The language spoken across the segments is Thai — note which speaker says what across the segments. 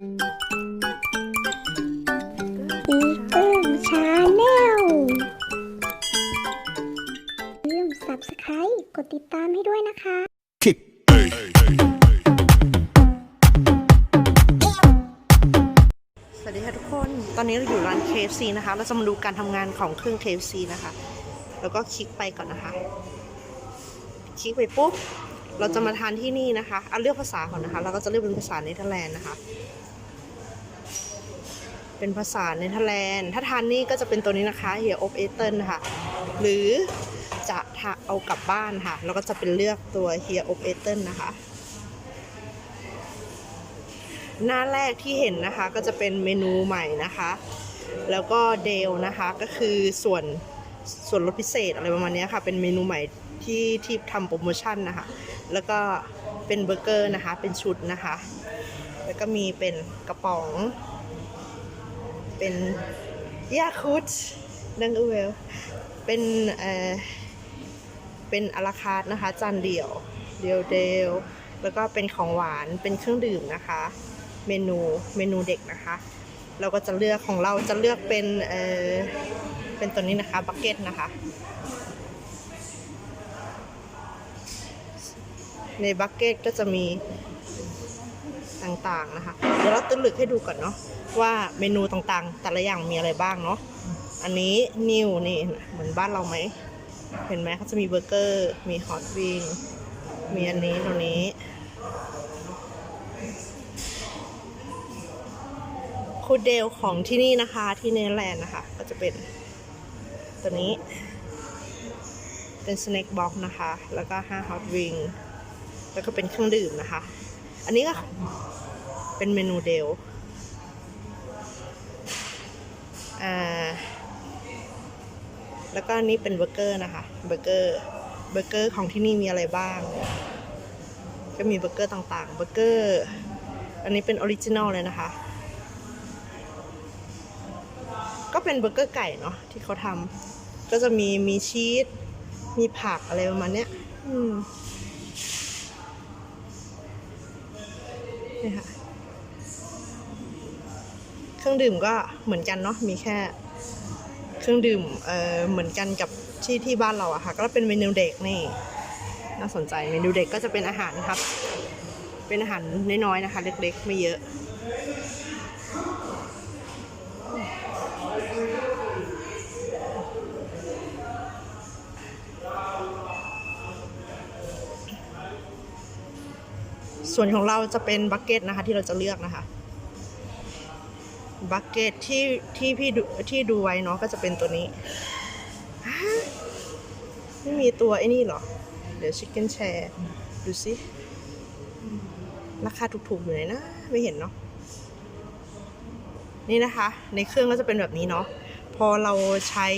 Speaker 1: อีเกิ้งชาแนลลืม subscribe กดติดตามให้ด้วยนะคะ
Speaker 2: kick
Speaker 3: สวัสดีค่ะทุกคน ตอนนี้เราอยู่ร้าน KFC นะคะ เราจะมาดูการทำงานของเครื่อง KFC นะคะ แล้วก็คลิกไปก่อนนะคะ คลิกไปปุ๊บ เราจะมาทานที่นี่นะคะเอาเลือกภาษาก่อนนะคะ เราก็จะเลือกเป็นภาษาเนเธอร์แลนด์นะคะ เป็นภาษาเนเธอร์แลนด์ ถ้าทานนี่ก็จะเป็นตัวนี้นะคะ Here of e t e n นะคะหรือจะทาเอากลับบ้านค่ะ เราก็จะเป็นเลือกตัว Here of e t e n นะคะ หน้าแรกที่เห็นนะคะก็จะเป็นเมนูใหม่นะคะ แล้วก็เดลนะคะก็คือส่วนส่วนลดพิเศษอะไรประมาณนี้ค่ะ เป็นเมนูใหม่ที่ที่ทำโปรโมชั่นนะคะ แล้วก็เป็นเบอร์เกอร์นะคะ เป็นชุดนะคะ แล้วก็มีเป็นกระป๋อง เป็นยาคุดดังเอเวล เป็นเอ่อเป็นอาราคาร์ทนะคะ จานเดี่ยวเดียวเดลแล้วก็เป็นของหวานเป็นเครื่องดื่มนะคะ เมนูเมนูเด็กนะคะ เราก็จะเลือกของเราจะเลือกเป็นเอ่อเป็นตัวนี้นะคะบักเก็ตนะคะ ในบักเก็ตก็จะมีต่างๆนะคะ เดี๋ยวเราตึลึกให้ดูก่อนเนาะว่าเมนูต่างๆ แต่ละอย่างมีอะไรบ้างเนาะอันนี้นิวนี่เหมือนบ้านเราไหมเห็นไหมเขาจะมีเบอร์เกอร์มีฮอตวิงมีอันนี้ตัวนี้ คูเดลของที่นี่นะคะที่เนเธอร์แลนด์นะคะ ก็จะเป็นตัวนี้ เป็นสแน็คบ็อกนะคะ แล้วก็5 hot wing แล้วก็เป็นเครื่องดื่มนะคะ อันนี้ก็เป็นเมนูเดลอ่าแล้วก็อันนี้เป็นเบอร์เกอร์นะคะ เบอร์เกอร์ เบอร์เกอร์ของที่นี่มีอะไรบ้าง ก็มีเบอร์เกอร์ต่างๆ เบอร์เกอร์ อันนี้เป็นออริจินอลเลยนะคะ ก็เป็นเบอร์เกอร์ไก่เนาะที่เขาทำ ก็จะมีมีชีส มีผักอะไรประมาณเนี้ย อืม นี่ค่ะ เครื่องดื่มก็เหมือนกันเนาะ มีแค่ เครื่องดื่ม เอ่อ เหมือนกันกับที่ที่บ้านเราอะค่ะ ก็เป็นเมนูเด็กนี่ น่าสนใจ เมนูเด็กก็จะเป็นอาหารครับ เป็นอาหารน้อยๆนะคะ เล็กๆ ไม่เยอะ ส่วนของเราจะเป็นบักเก็ตนะคะที่เราจะเลือกนะคะบักเก็ตที่ที่พี่ดูที่ดูไว้เนาะก็จะเป็นตัวนี้ไม่มีตัวไอ้นี่เหรอ เดี๋ยวชิคเก้นแชร์ดูสิ ราคาถูกๆอยู่ไหนนะ ไม่เห็นเนาะนี่นะคะ ในเครื่องก็จะเป็นแบบนี้เนาะพอเราใช้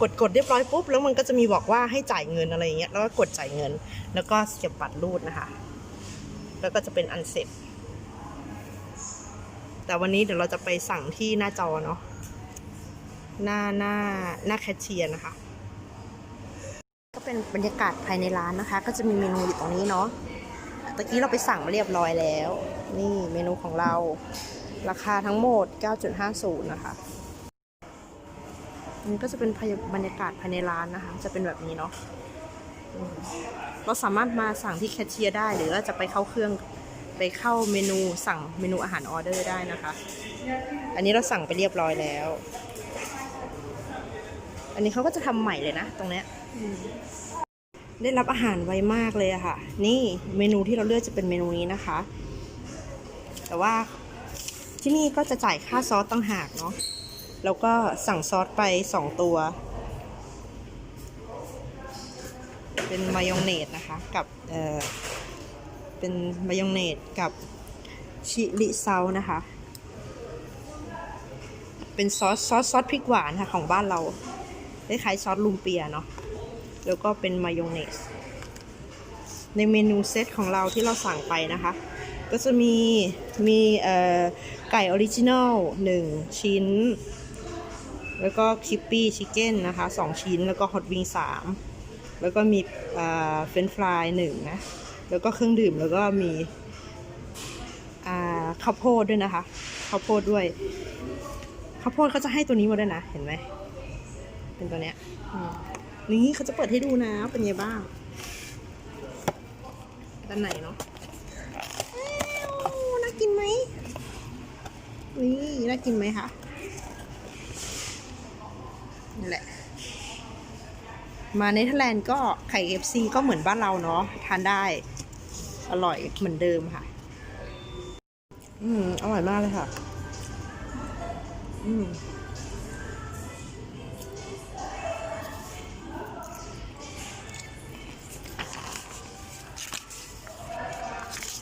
Speaker 3: กดกดเรียบร้อยปุ๊บ แล้วมันก็จะมีบอกว่าให้จ่ายเงินอะไรอย่างเงี้ยแล้วก็กดจ่ายเงิน แล้วก็เสียบบัตรรูดนะคะ แล้วก็จะเป็นอันเสร็จ แต่วันนี้เดี๋ยวเราจะไปสั่งที่หน้าจอเนาะหน้าหน้าหน้าแคชเชียร์นะคะ ก็เป็นบรรยากาศภายในร้านนะคะ ก็จะมีเมนูอยู่ตรงนี้เนาะตะกี้เราไปสั่งมาเรียบร้อยแล้ว นี่เมนูของเรา ราคาทั้งหมด 9.50 นะคะนี่ก็จะเป็นบรรยากาศภายในร้านนะคะ จะเป็นแบบนี้เนาะ เราสามารถมาสั่งที่แคชเชียร์ได้ หรือว่าจะไปเข้าเครื่องไปเข้าเมนูสั่งเมนูอาหารออเดอร์ได้นะคะ อันนี้เราสั่งไปเรียบร้อยแล้ว อันนี้เขาก็จะทำใหม่เลยนะ ตรงเนี้ยได้รับอาหารไวมากเลยอะค่ะ นี่เมนูที่เราเลือกจะเป็นเมนูนี้นะคะ แต่ว่าที่นี่ก็จะจ่ายค่าซอสต่างหากเนาะแล้วก็สั่งซอสไปสองตัว เป็นมายองเนสนะคะ กับเออเป็นมายองเนสกับชิลิเซานะคะ เป็นซอสซอสซอสพริกหวานค่ะของบ้านเราคล้ายๆซอสลุมเปียเนาะแล้วก็เป็นมายองเนส ในเมนูเซตของเราที่เราสั่งไปนะคะ ก็จะมีมีไก่ออริจินัลหนึ่งชิ้น แล้วก็คิปปี้ชิคเก้นนะคะสองชิ้นแล้วก็ฮอตวิงสาม แล้วก็มีเฟรนฟรายหนึ่งนะ แล้วก็เครื่องดื่มแล้วก็มีข้าวโพดด้วยนะคะข้าวโพดด้วยข้าวโพดเขาจะให้ตัวนี้มาด้วยนะ เห็นไหมเป็นตัวเนี้ยนี่เขาจะเปิดให้ดูนะ เป็นไงบ้างด้านไหนเนาะน่ากินไหมนี่น่ากินไหมคะนี่แหละ มาเนเธอร์แลนด์ก็ไข่เอฟซีก็เหมือนบ้านเราเนาะทานได้ อร่อยเหมือนเดิมค่ะ อืม อร่อยมากเลยค่ะ อืม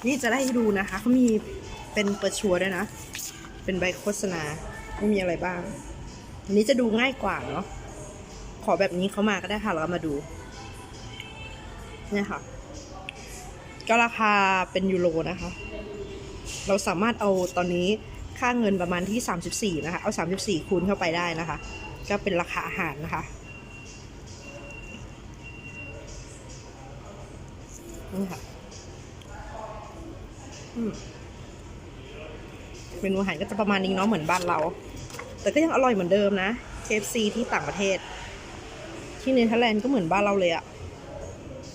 Speaker 3: นี่จะได้ให้ดูนะคะเขามีเป็นเปิดชัวร์ด้วยนะ เป็นใบโฆษณาว่ามีอะไรบ้าง อันนี้จะดูง่ายกว่าเนาะ ขอแบบนี้เขามาก็ได้ค่ะแล้วก็มาดู เนี่ยค่ะ ก็ราคาเป็นยูโรนะคะ เราสามารถเอาตอนนี้ค่าเงินประมาณที่ 34 นะคะ เอา 34 คูณเข้าไปได้นะคะ ก็เป็นราคาอาหารนะคะนี่ค่ะเมนูอาหารก็จะประมาณนี้เนาะเหมือนบ้านเรา แต่ก็ยังอร่อยเหมือนเดิมนะ KFC ที่ต่างประเทศ ที่เนเธอร์แลนด์ก็เหมือนบ้านเราเลยอะ่ะ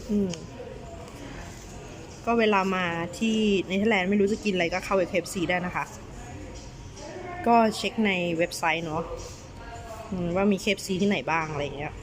Speaker 3: อืม ก็เวลามาที่เนเธอร์แลนด์ไม่รู้จะกินอะไรก็เข้าไป KFC ได้นะคะ ก็เช็คในเว็บไซต์เนาะว่ามีเคฟซีที่ไหนบ้างอะไรอย่างเงี้ย